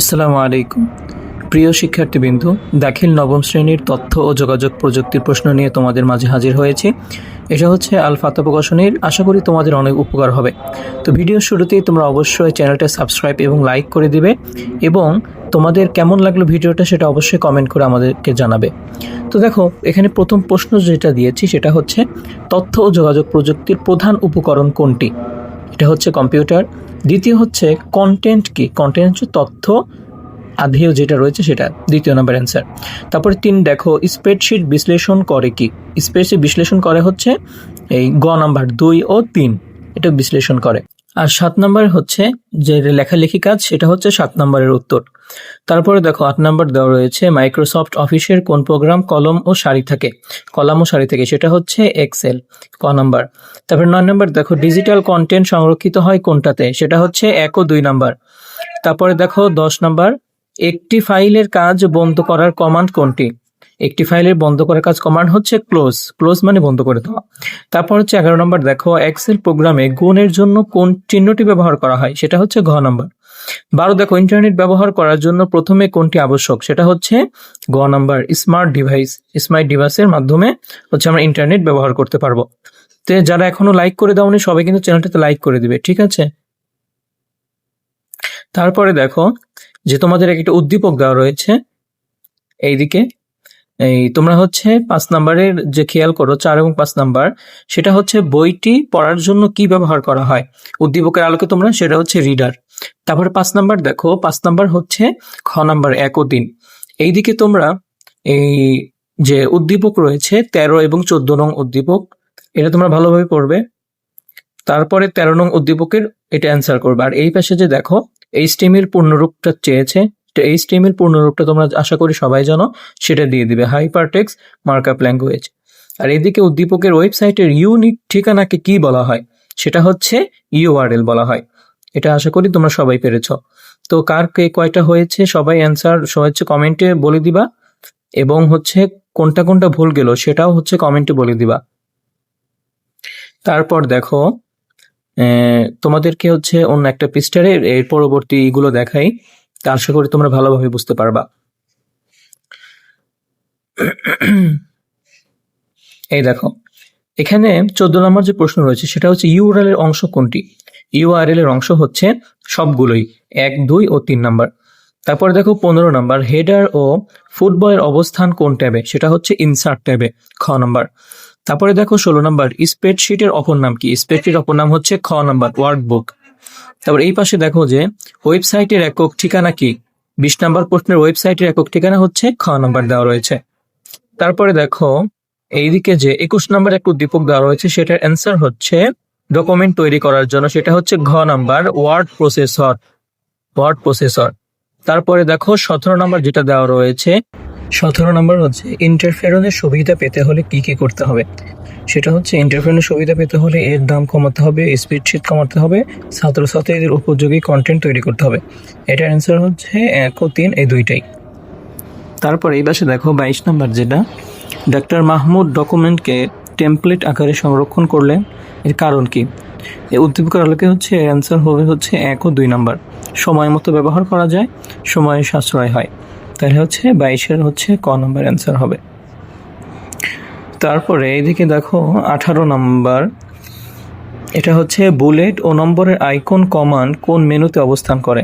আসসালামু আলাইকুম। প্রিয় শিক্ষার্থীবৃন্দু, দাখিল নবম শ্রেণির তথ্য ও যোগাযোগ প্রযুক্তির প্রশ্ন নিয়ে তোমাদের মাঝে হাজির হয়েছি। এটা হচ্ছে আল ফাতা প্রকাশনীর, আশা করি তোমাদের অনেক উপকার হবে। তো ভিডিও শুরুতেই তোমরা অবশ্যই চ্যানেলটা সাবস্ক্রাইব এবং লাইক করে দিবে এবং তোমাদের কেমন লাগল ভিডিওটা সেটা অবশ্যই কমেন্ট করে আমাদেরকে জানাবে। তো দেখো, এখানে প্রথম প্রশ্ন যেটা দিয়েছি সেটা হচ্ছে, তথ্য ও যোগাযোগ প্রযুক্তির প্রধান উপকরণ কোনটি? এটা হচ্ছে কম্পিউটার। দ্বিতীয় হচ্ছে কন্টেন্ট কি? কন্টেন্ট হচ্ছে তথ্য। আধেয় যেটা রয়েছে সেটা দ্বিতীয় নাম্বার অ্যান্সার তারপরে তিন, দেখো স্প্রেডশিট বিশ্লেষণ করে কি? স্প্রেডশিট বিশ্লেষণ করে হচ্ছে এই গ নাম্বার দুই ও তিন। এটা বিশ্লেষণ করে। আর সাত নাম্বার হচ্ছে যে লেখালেখি কাজ, সেটা হচ্ছে সাত নম্বরের উত্তর। তারপরে দেখো আট নাম্বার দেওয়া রয়েছে মাইক্রোসফট অফিসের কোন প্রোগ্রাম, কলম ও সারি থাকে, কলাম ও সারি থেকে, সেটা হচ্ছে এক্সেল ক নাম্বার। তারপরে নয় নম্বর দেখো ডিজিটাল কন্টেন্ট সংরক্ষিত হয় কোনটাতে, সেটা হচ্ছে এক ও দুই নাম্বার। তারপরে দেখো দশ নাম্বার, একটি ফাইলের কাজ বন্ধ করার কমান্ড কোনটি? একটি ফাইলের বন্ধ করার কাজ কমান্ড হচ্ছে ক্লোজ ক্লোজ মানে বন্ধ করে দেওয়া। তারপর হচ্ছে এগারো নম্বর, দেখো এক্সেল প্রোগ্রামে গুণের জন্য কোন চিহ্নটি ব্যবহার করা হয়, সেটা হচ্ছে ঘ নম্বর। বারো, দেখো ইন্টারনেট ব্যবহার করার জন্য প্রথমে কোনটি আবশ্যক, সেটা হচ্ছে গ নাম্বার স্মার্ট ডিভাইস স্মার্ট ডিভাইসের মাধ্যমে হচ্ছে আমরা ইন্টারনেট ব্যবহার করতে পারব। তো যারা এখনও লাইক করে দাওনি, সবাই কিন্তু চ্যানেলটাতে লাইক করে দিবে, ঠিক আছে? তারপরে দেখো, যে তোমাদের একটা উদ্দীপক দেওয়া রয়েছে, এইদিকে এই তোমরা হচ্ছে পাঁচ নাম্বারের যে খেয়াল করো, চার এবং পাঁচ নাম্বার, সেটা হচ্ছে বইটি পড়ার জন্য কি ব্যবহার করা হয়? উদ্দীপকের আলোকে তোমরা সেটা হচ্ছে রিডার তারপরে পাঁচ নাম্বার দেখো, পাঁচ নাম্বার হচ্ছে খ নাম্বার এক ও তিন এইদিকে তোমরা এই যে উদ্দীপক রয়েছে, তেরো এবং চোদ্দ নং উদ্দীপক, এটা তোমরা ভালোভাবে পড়বে। তারপরে তেরো নং উদ্দীপকের এটা অ্যান্সার করবে। আর এই পাশে যে দেখো এই স্টিমের পূর্ণরূপটা চেয়েছে তো এই স্টিমের পূর্ণরূপটা তোমরা আশা করি সবাই জানো, সেটা দিয়ে দিবে হাইপারটেক্স মার্কআপ ল্যাঙ্গুয়েজ আর এদিকে উদ্দীপকের ওয়েবসাইটের ইউনিক ঠিকানাকে কি বলা হয়, সেটা হচ্ছে ইউআরএল বলা হয়। এটা আশা করি তোমরা সবাই পেরেছ। তো কার কে কয়টা হয়েছে, সবাই অ্যান্সার হচ্ছে কমেন্টে বলে দিবা। এবং হচ্ছে কোনটা কোনটা ভুল গেল, সেটাও হচ্ছে কমেন্টে বলে দিবা। তারপর দেখো তোমাদেরকে হচ্ছে অন্য একটা পৃষ্ঠারে এর পরবর্তী গুলো দেখাই। তা আশা করি তোমরা ভালোভাবে বুঝতে পারবা। এই দেখো, এখানে চোদ্দ নম্বর যে প্রশ্ন রয়েছে, সেটা হচ্ছে ইউআরএল এর অংশ কোনটি? ইউআরএল এর অংশ হচ্ছে সবগুলোই, এক, দুই ও তিন নাম্বার। তারপরে দেখো পনেরো নাম্বার, হেডার ও ফুটবলের অবস্থান কোন ট্যাবে? সেটা হচ্ছে ইনসার্ট ট্যাবে, খ নাম্বার। তারপরে দেখো ষোলো নাম্বার, স্প্রেডশিটের অপর নাম কি? স্প্রেডশিট অপর নাম হচ্ছে খ নাম্বার ওয়ার্কবুক তারপর এই পাশে দেখো যে ওয়েবসাইটের একক ঠিকানা কি? বিশ নাম্বার প্রশ্নের ওয়েবসাইটের একক ঠিকানা হচ্ছে খ নাম্বার দেওয়া রয়েছে। তারপরে দেখো এইদিকে যে একুশ নম্বর এক উদ্দীপক দেওয়া রয়েছে, সেটার অ্যান্সার হচ্ছে ডকুমেন্ট তৈরি করার জন্য। সেটা হচ্ছে ঘ number word processor word processor তারপরে দেখো সতেরো নম্বর যেটা দেওয়া রয়েছে সতেরো নম্বর হচ্ছে ইন্টারফেরনের সুবিধা পেতে হলে কি কি করতে হবে? সেটা হচ্ছে ইন্টারফেরনের সুবিধা পেতে হলে এর দাম কমাতে হবে স্পিডশিট কমাতে হবে, ছাত্রছাত্রীদের উপযোগী কন্টেন্ট তৈরি করতে হবে। এটার অ্যান্সার হচ্ছে এক ও তিন এই দুইটাই। তারপর এই পাশে দেখো, বাইশ নম্বর যেটা, ডাক্তার মাহমুদ ডকুমেন্টকে টেমপ্লেট আকারে সংরক্ষণ করলেন, এর কারণ কি? এই উদ্দীপকের আলোকে হচ্ছে অ্যান্সার হবে হচ্ছে এক ও দুই নাম্বার। সময় মতো ব্যবহার করা যায় সময় সাশ্রয় হয়। তাহলে হচ্ছে বাইশের হচ্ছে ক নম্বর অ্যান্সার হবে। তারপরে এইদিকে দেখো আঠারো নম্বর। এটা হচ্ছে বুলেট ও নম্বরের আইকন কমান্ড কোন মেনুতে অবস্থান করে?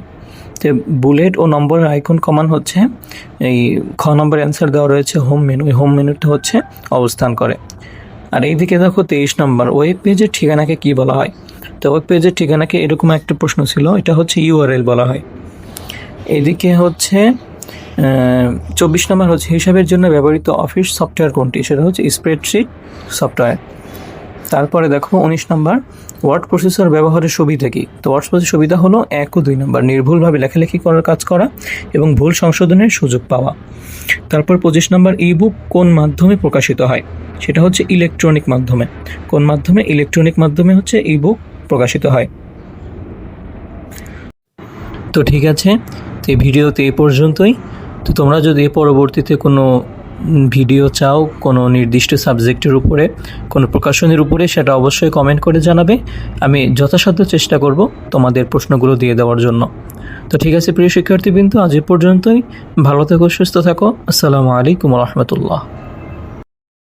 যে বুলেট ও নম্বরের আইকন কমান্ড হচ্ছে এই খ নম্বর অ্যান্সার দেওয়া রয়েছে হোম মেনু। এই হোম মেনুতে হচ্ছে অবস্থান করে। আর এইদিকে দেখো তেইশ নম্বর ওয়েব পেজের ঠিকানাকে কি বলা হয়? তো ওয়েব পেজের ঠিকানাকে এরকম একটা প্রশ্ন ছিল, এটা হচ্ছে ইউআরএল বলা হয়। এদিকে হচ্ছে চব্বিশ নম্বর হচ্ছে হিসাবের জন্য ব্যবহৃত অফিস সফটওয়্যার কোনটি? সেটা হচ্ছে স্প্রেডশিট সফটওয়্যার। তারপরে দেখো উনিশ নম্বর, ওয়ার্ড প্রসেসর ব্যবহারের সুবিধা কি? তো ওয়ার্ড প্রসেসর সুবিধা হলো এক ও দুই নম্বর, নির্ভুলভাবে লেখালেখি করার কাজ করা এবং ভুল সংশোধনের সুযোগ পাওয়া। তারপর পঁচিশ নম্বর ই বুক কোন মাধ্যমে প্রকাশিত হয়? সেটা হচ্ছে ইলেকট্রনিক মাধ্যমে। কোন মাধ্যমে? ইলেকট্রনিক মাধ্যমে হচ্ছে ই বুক প্রকাশিত হয়। তো ঠিক আছে, তো ভিডিওতে এ পর্যন্তই। তো তোমরা যদি পরবর্তীতে কোনো ভিডিও চাও, কোনো নির্দিষ্ট সাবজেক্টের উপরে, কোনো প্রকাশনীর উপরে, সেটা অবশ্যই কমেন্ট করে জানাবে। আমি যথাসাধ্য চেষ্টা করব তোমাদের প্রশ্নগুলো দিয়ে দেওয়ার জন্য। তো ঠিক আছে, প্রিয় শিক্ষার্থীবৃন্দ, আজ এ পর্যন্তই। ভালো থেকো, সুস্থ থাকো। আসসালামু আলাইকুম রহমতুল্লাহ।